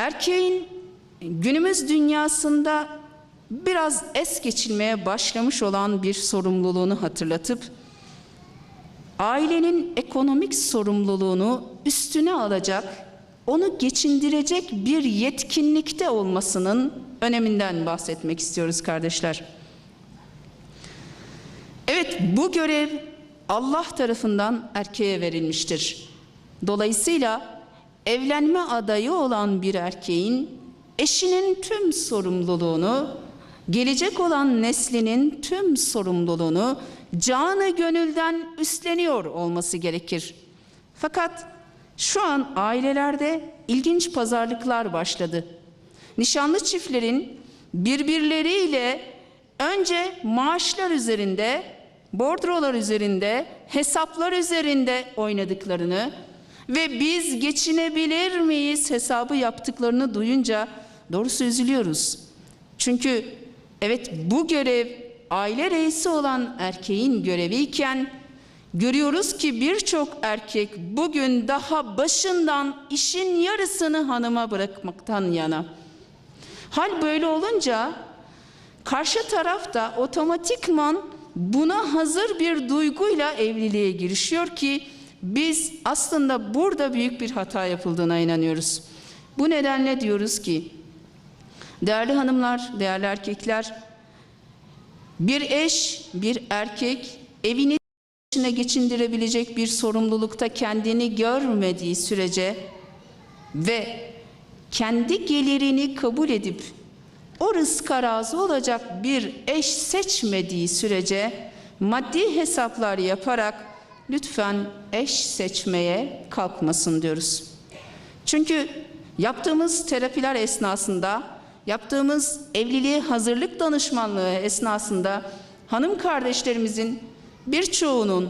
Erkeğin günümüz dünyasında biraz es geçilmeye başlamış olan bir sorumluluğunu hatırlatıp ailenin ekonomik sorumluluğunu üstüne alacak, onu geçindirecek bir yetkinlikte olmasının öneminden bahsetmek istiyoruz kardeşler. Evet bu görev Allah tarafından erkeğe verilmiştir. Dolayısıyla evlenme adayı olan bir erkeğin eşinin tüm sorumluluğunu, gelecek olan neslinin tüm sorumluluğunu canı gönülden üstleniyor olması gerekir. Fakat şu an ailelerde ilginç pazarlıklar başladı. Nişanlı çiftlerin birbirleriyle önce maaşlar üzerinde, bordrolar üzerinde, hesaplar üzerinde oynadıklarını ve biz geçinebilir miyiz hesabı yaptıklarını duyunca doğrusu üzülüyoruz. Çünkü evet bu görev aile reisi olan erkeğin göreviyken görüyoruz ki birçok erkek bugün daha başından işin yarısını hanıma bırakmaktan yana. Hal böyle olunca karşı taraf da otomatikman buna hazır bir duyguyla evliliğe girişiyor ki biz aslında burada büyük bir hata yapıldığına inanıyoruz. Bu nedenle diyoruz ki değerli hanımlar, değerli erkekler bir eş, bir erkek evini içine geçindirebilecek bir sorumlulukta kendini görmediği sürece ve kendi gelirini kabul edip o rızka razı olacak bir eş seçmediği sürece maddi hesaplar yaparak lütfen eş seçmeye kalkmasın diyoruz. Çünkü yaptığımız terapiler esnasında, yaptığımız evliliğe hazırlık danışmanlığı esnasında hanım kardeşlerimizin birçoğunun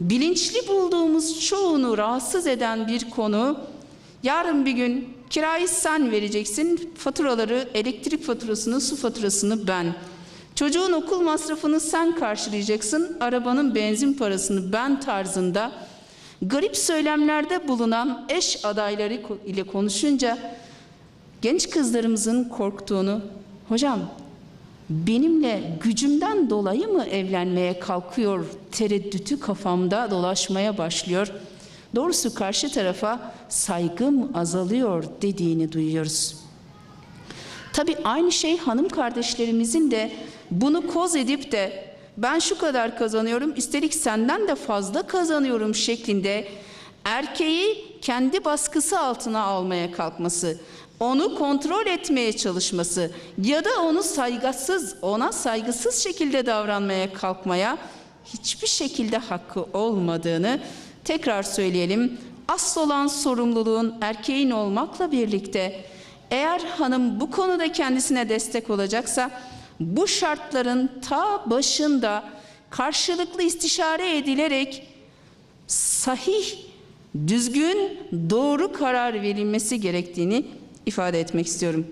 bilinçli bulduğumuz çoğunu rahatsız eden bir konu yarın bir gün kirayı sen vereceksin faturaları elektrik faturasını su faturasını ben çocuğun okul masrafını sen karşılayacaksın arabanın benzin parasını ben tarzında garip söylemlerde bulunan eş adayları ile konuşunca genç kızlarımızın korktuğunu hocam benimle gücümden dolayı mı evlenmeye kalkıyor tereddütü kafamda dolaşmaya başlıyor. Doğrusu karşı tarafa saygım azalıyor dediğini duyuyoruz. Tabi aynı şey hanım kardeşlerimizin de bunu koz edip de ben şu kadar kazanıyorum üstelik senden de fazla kazanıyorum şeklinde erkeği kendi baskısı altına almaya kalkması, onu kontrol etmeye çalışması ya da onu saygısız, ona saygısız şekilde davranmaya kalkmaya hiçbir şekilde hakkı olmadığını tekrar söyleyelim. Asıl olan sorumluluğun erkeğin olmakla birlikte eğer hanım bu konuda kendisine destek olacaksa bu şartların ta başında karşılıklı istişare edilerek sahih, düzgün, doğru karar verilmesi gerektiğini ifade etmek istiyorum.